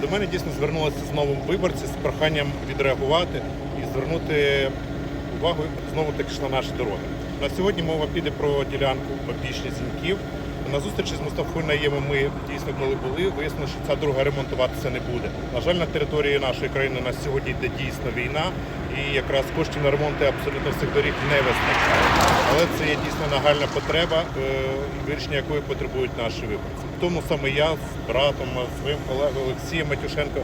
До мене дійсно звернулися знову виборці з проханням відреагувати і звернути увагу знову таки ж на наші дороги. На сьогодні мова піде про ділянку Опішні Зіньків. На зустрічі з Мустафою Наємом ми дійсно коли були, вияснили, що ця дорога ремонтуватися не буде. На жаль, на території нашої країни на сьогодні йде дійсно війна, і якраз коштів на ремонти абсолютно всіх доріг не вистачає. Але це є дійсно нагальна потреба, е, вирішення якої потребують наші виборці. Тому саме я з братом, своїм колегою Олексієм Матюшенко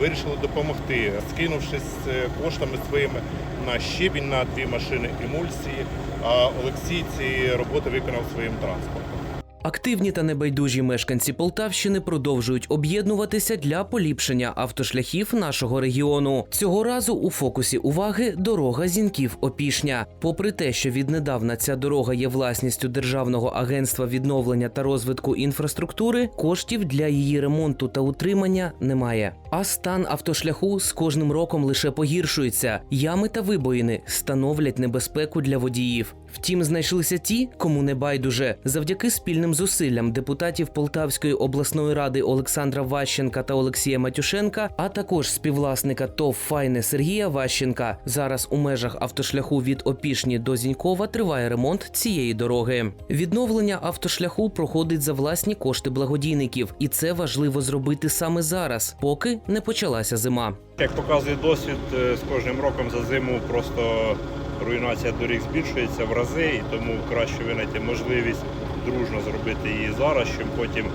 вирішили допомогти, скинувшись е, коштами своїми на щебінь на дві машини емульсії. А Олексій ці роботи виконав своїм транспортом. Активні та небайдужі мешканці Полтавщини продовжують об'єднуватися для поліпшення автошляхів нашого регіону. Цього разу у фокусі уваги дорога зіньків Опішня. Попри те, що віднедавна ця дорога є власністю Державного агентства відновлення та розвитку інфраструктури, коштів для її ремонту та утримання немає. А стан автошляху з кожним роком лише погіршується. Ями та вибоїни становлять небезпеку для водіїв. Втім, знайшлися ті, кому не байдуже. Завдяки спільним зусиллям депутатів Полтавської обласної ради Олександра Ващенка та Олексія Матюшенка, а також співвласника ТОВ Файне Сергія Ващенка. Зараз у межах автошляху від Опішні до Зінькова триває ремонт цієї дороги. Відновлення автошляху проходить за власні кошти благодійників, і це важливо зробити саме зараз, поки не почалася зима. Як показує досвід, е, з кожним роком за зиму просто руйнація доріг збільшується в рази, і тому краще винайти можливість дружно зробити її зараз, щоб потім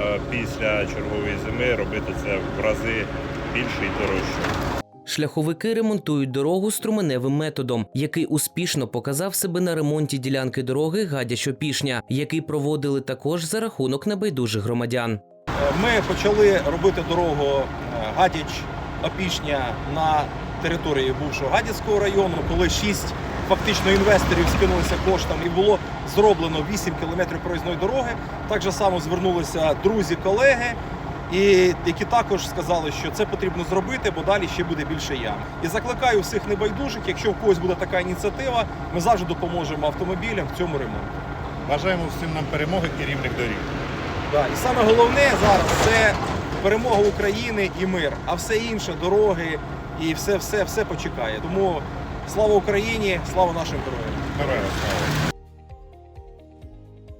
е, після чергової зими робити це в рази більше і дорожче. Шляховики ремонтують дорогу струменевим методом, який успішно показав себе на ремонті ділянки дороги Гадяч-Опішня, який проводили також за рахунок небайдужих громадян. Ми почали робити дорогу е, Гадяч Опішня на території бувшого Гадяцького району, коли шість фактично інвесторів скинулися коштом і було зроблено 8 кілометрів проїзної дороги. Так же само звернулися друзі, колеги, і які також сказали, що це потрібно зробити, бо далі ще буде більше ям. І закликаю всіх небайдужих, якщо у когось буде така ініціатива, ми завжди допоможемо автомобілям в цьому ремонті. Бажаємо всім нам перемоги і рівних доріг. Да. І саме головне зараз це перемога України і мир, а все інше, дороги і все, все, все почекає. Тому слава Україні, слава нашим героям. Героям слава!